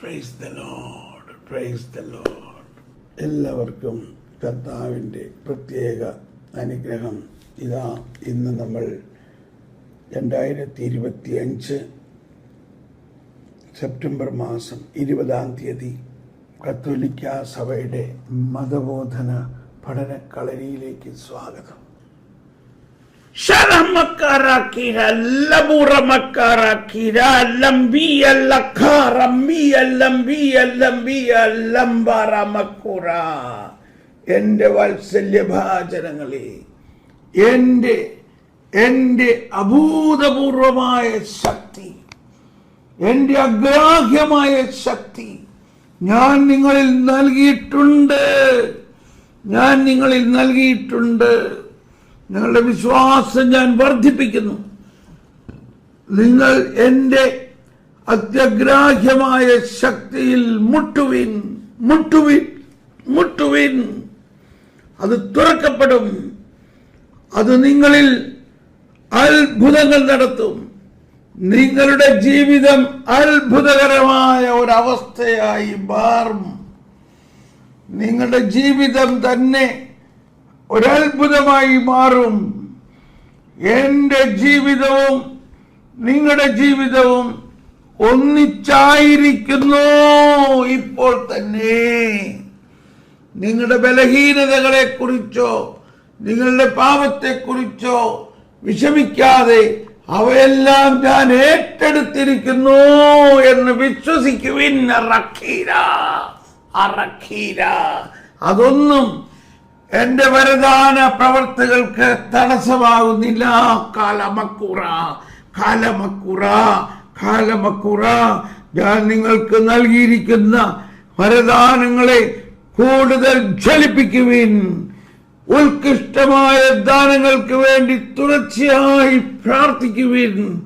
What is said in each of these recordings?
Praise the lord praise the lord എല്ലാവർക്കും കർത്താവിന്റെ പ്രത്യേക അനുഗ്രഹം. ഇതാ ഇന്ന് നമ്മൾ രണ്ടായിരത്തി ഇരുപത്തി അഞ്ച് സെപ്റ്റംബർ മാസം ഇരുപതാം തീയതി കത്തോലിക്ക സഭയുടെ മതബോധന പഠനക്കളരിയിലേക്ക് സ്വാഗതം. ശരമക്കാരാക്കിര ലബുറമക്കാരാക്കിര ലംബിയ ലഖാറമ്മിയ ലംബിയ ലംബിയ ലംബാറമക്കുറ എന്റെ വാത്സല്യഭാചനങ്ങളെ എന്റെ എന്റെ അഭൂതപൂർവമായ ശക്തി എന്റെ അഗ്രാഹ്യമായ ശക്തി ഞാൻ നിങ്ങളിൽ നൽകിയിട്ടുണ്ട്. ഞാൻ നിങ്ങളിൽ നൽകിയിട്ടുണ്ട്. നിങ്ങളുടെ വിശ്വാസം ഞാൻ വർദ്ധിപ്പിക്കുന്നു. നിങ്ങൾ എന്റെ അത്യഗ്രാഹ്യമായ ശക്തിയിൽ മുട്ടുവിൻ മുട്ടുവിൻ മുട്ടുവിൻ. അത് തുറക്കപ്പെടും. അത് നിങ്ങളിൽ അത്ഭുതങ്ങൾ നടത്തും. നിങ്ങളുടെ ജീവിതം അത്ഭുതകരമായ ഒരവസ്ഥയായി മാറും. നിങ്ങളുടെ ജീവിതം തന്നെ ഒരത്ഭുതമായി മാറും. എന്റെ ജീവിതവും നിങ്ങളുടെ ജീവിതവും ഒന്നിച്ചായിരിക്കുന്നു ഇപ്പോൾ തന്നെ. നിങ്ങളുടെ ബലഹീനതകളെ കുറിച്ചോ നിങ്ങളുടെ പാപത്തെക്കുറിച്ചോ വിഷമിക്കാതെ അവയെല്ലാം ഞാൻ ഏറ്റെടുത്തിരിക്കുന്നു എന്ന് വിശ്വസിക്കുവിൻ. അതൊന്നും എന്റെ വരദാന പ്രവർത്തികൾക്ക് തടസ്സമാകുന്നില്ല. കാലമക്കുറ കാലമക്കുറ കാലമക്കുറ. ഞാൻ നിങ്ങൾക്ക് നൽകിയിരിക്കുന്ന വരദാനങ്ങളെ കൂടുതൽ ജ്വലിപ്പിക്കുവിൻ. ഉത്കൃഷ്ടമായ ദാനങ്ങൾക്ക് വേണ്ടി തുടർച്ചയായി പ്രാർത്ഥിക്കുവിൻ.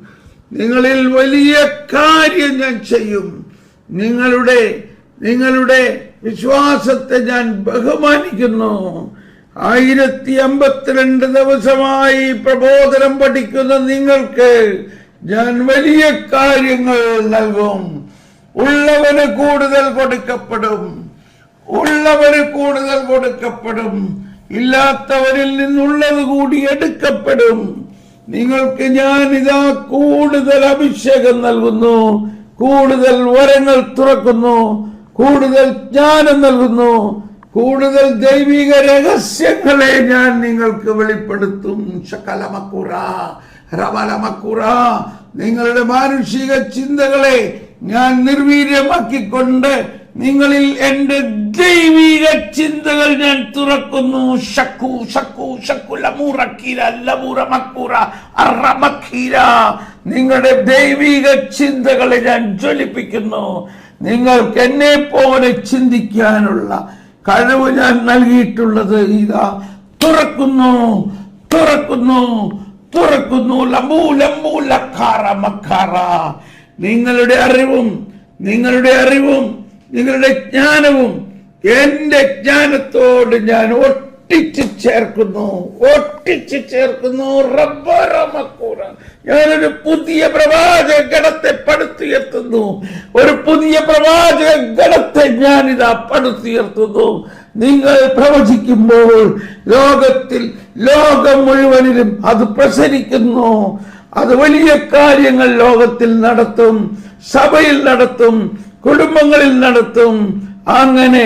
നിങ്ങളിൽ വലിയ കാര്യം ഞാൻ ചെയ്യും. നിങ്ങളുടെ നിങ്ങളുടെ വിശ്വാസത്തെ ഞാൻ ബഹുമാനിക്കുന്നു. ആയിരത്തി അമ്പത്തിരണ്ട് ദിവസമായി പ്രബോധനം പഠിക്കുന്ന നിങ്ങൾക്ക് ഞാൻ വലിയ കാര്യങ്ങൾ നൽകും. ഉള്ളവന് കൂടുതൽ കൊടുക്കപ്പെടും. ഉള്ളവന് കൂടുതൽ കൊടുക്കപ്പെടും. ഇല്ലാത്തവരിൽ നിന്നുള്ളത് കൂടി എടുക്കപ്പെടും. നിങ്ങൾക്ക് ഞാൻ ഇതാ കൂടുതൽ അഭിഷേകം നൽകുന്നു. കൂടുതൽ വരങ്ങൾ തുറക്കുന്നു. കൂടുതൽ ജ്ഞാനം നൽകുന്നു. കൂടുതൽ ദൈവിക രഹസ്യങ്ങളെ ഞാൻ നിങ്ങൾക്ക് വെളിപ്പെടുത്തും. ശകലമക്കുറ റവലമക്കുറ നിങ്ങളുടെ മാനുഷിക ചിന്തകളെ ഞാൻ നിർവീര്യമാക്കിക്കൊണ്ട് നിങ്ങളിൽ എന്റെ ദൈവിക ചിന്തകൾ ഞാൻ തുറക്കുന്നു. ഷക്കു ഷക്കു ഷക്കുലമുറക്കീര ലമുറമക്കുറ അറമക്കീര. നിങ്ങളുടെ ദൈവിക ചിന്തകളെ ഞാൻ ജ്വലിപ്പിക്കുന്നു. നിങ്ങൾക്ക് എന്നെ പോലെ ചിന്തിക്കാനുള്ള കഴിവ് ഞാൻ നൽകിയിട്ടുള്ളത് ഇതാ. തുറക്കുന്നു തുറക്കുന്നു തുറക്കുന്നു. ലംബൂ ലംബൂ ലക്കാറ മക്കാറ നിങ്ങളുടെ അറിവും നിങ്ങളുടെ അറിവും നിങ്ങളുടെ ജ്ഞാനവും എന്റെ ജ്ഞാനത്തോട് ഞാൻ ഒട്ടിച്ച് ചേർക്കുന്നു ഒട്ടിച്ച് ചേർക്കുന്നു. റബ്ബറമക്കൂറ ഞാനൊരു പുതിയ പ്രവാചക ഗണത്തെ പടുത്തുയർത്തുന്നു. ഒരു പുതിയ പ്രവാചക ഗണത്തെ ഞാനിതാ പടുത്തുയർത്തുന്നു. നിങ്ങൾ പ്രവചിക്കുമ്പോൾ ലോകത്തിൽ ലോകം മുഴുവനിലും അത് പ്രസരിക്കുന്നു. അത് വലിയ കാര്യങ്ങൾ ലോകത്തിൽ നടത്തും സഭയിൽ നടത്തും കുടുംബങ്ങളിൽ നടത്തും. അങ്ങനെ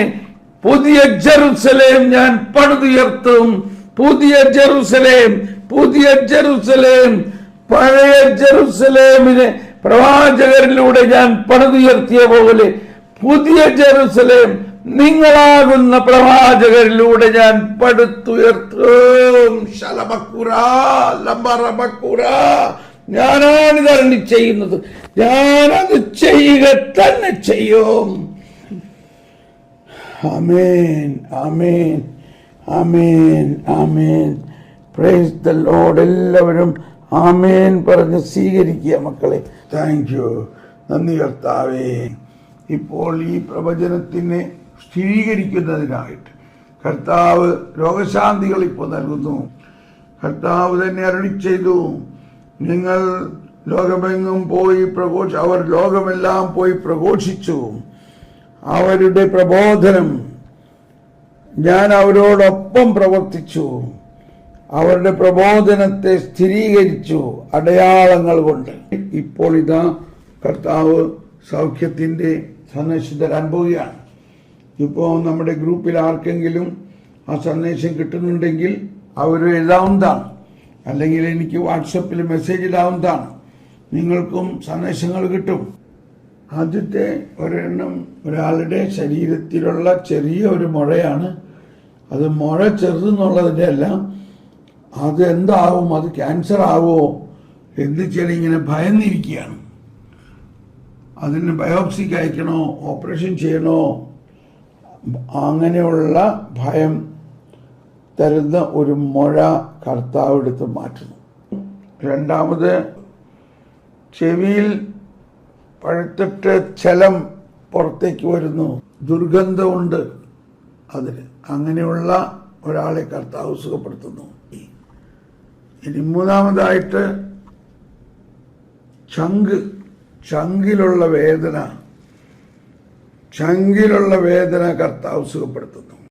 പുതിയ ജെറുസലേം ഞാൻ പണിതുയർത്തും പുതിയ ജെറുസലേം പുതിയ ജെറുസലേം പഴയ ജെറുസലേമിനെ പ്രവാചകരിലൂടെ ഞാൻ പണിതുയർത്തിയ പോലെ പുതിയ ജെറുസലേം നിങ്ങളാകുന്ന പ്രവാചകരിലൂടെ ഞാൻ പടുത്തുയർത്തും. ഞാനാണിത് ചെയ്യുന്നത്. ഞാനത് ചെയ്യുക തന്നെ ചെയ്യും. ആമേൻ ആമേൻ ആമേൻ ആമേൻ പ്രൈസ് ദ ലോഡ് എല്ലാവരും ആമേൻ പറഞ്ഞ് സ്വീകരിക്കുക മക്കളെ. താങ്ക് യു നന്ദി കർത്താവേ. ഇപ്പോൾ ഈ പ്രവചനത്തിനെ സ്ഥിരീകരിക്കുന്നതിനായിട്ട് കർത്താവ് രോഗശാന്തികൾ ഇപ്പോൾ നൽകുന്നു. കർത്താവ് തന്നെ അരുളി ചെയ്തു. നിങ്ങൾ ലോകമെങ്ങും പോയി പ്രഘോഷ അവർ ലോകമെല്ലാം പോയി പ്രഘോഷിച്ചു. അവരുടെ പ്രബോധനം. ഞാൻ അവരോടൊപ്പം പ്രവർത്തിച്ചു. അവരുടെ പ്രബോധനത്തെ സ്ഥിരീകരിച്ചു അടയാളങ്ങൾ കൊണ്ട്. ഇപ്പോൾ ഇതാ കർത്താവ് സൗഖ്യത്തിന്റെ സന്ദേശം തരാൻ പോവുകയാണ് ഇപ്പോൾ നമ്മുടെ ഗ്രൂപ്പിൽ ആർക്കെങ്കിലും ആ സന്ദേശം കിട്ടുന്നുണ്ടെങ്കിൽ അവർ എഴുതാവുന്നതാണ്. അല്ലെങ്കിൽ എനിക്ക് വാട്സപ്പിൽ മെസ്സേജ് ഇടാവുന്നതാണ്. നിങ്ങൾക്കും സന്ദേശങ്ങൾ കിട്ടും. ആദ്യത്തെ ഒരെണ്ണം ഒരാളുടെ ശരീരത്തിലുള്ള ചെറിയ ഒരു മുഴയാണ്. അത് മുഴ ചെറുതെന്നുള്ളതിന്റെ എല്ലാം അത് എന്താവും അത് ക്യാൻസർ ആവുമോ എന്ന് വെച്ചാൽ ഇങ്ങനെ ഭയന്നിരിക്കുകയാണ്. അതിന് ബയോപ്സിക്ക് അയക്കണോ ഓപ്പറേഷൻ ചെയ്യണോ അങ്ങനെയുള്ള ഭയം തരുന്ന ഒരു മുഴ കർത്താവ് എടുത്ത് മാറ്റുന്നു. രണ്ടാമത് ചെവിയിൽ പഴുത്തിട്ട് ചലം പുറത്തേക്ക് വരുന്നു. ദുർഗന്ധമുണ്ട് അതിന്. അങ്ങനെയുള്ള ഒരാളെ കർത്താവ് സുഖപ്പെടുത്തുന്നു. ഇനി മൂന്നാമതായിട്ട് ചങ്ക്. ചങ്കിലുള്ള വേദന. ചങ്കിലുള്ള വേദന കർത്താവ് സുഖപ്പെടുത്തുന്നു.